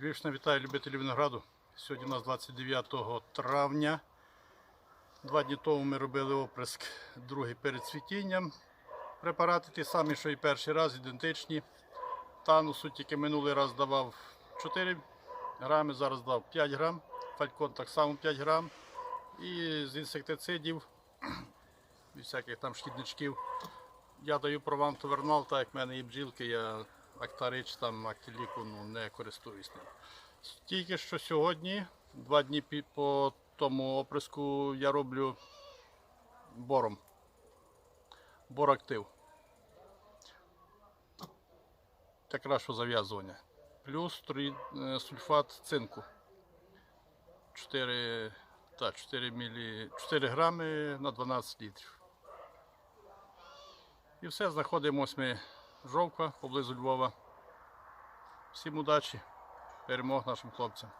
Львівщина вітаю любителів винограду. Сьогодні у нас 29 травня. Два дні тому ми робили оприск другий перед цвітінням. Препарати ті самі, що і перший раз, ідентичні. Танусу тільки минулий раз давав 4 грами, зараз дав 5 грам. Фалькон так само 5 грам. І з інсектицидів, від всяких там шкідничків. Я даю прованту вернал, так як в мене є бджілки, я актарич, там актиліку ну, не користуюсь ним. Тільки що сьогодні, два дні по тому оприску, я роблю бором. Борактив. Для кращого зав'язування. Плюс трі- е, сульфат цинку. 4, та, 4, мілі, 4 грами на 12 літрів. І все, знаходимось ми жовка поблизу Львова. Всім удачі, перемог нашим хлопцям.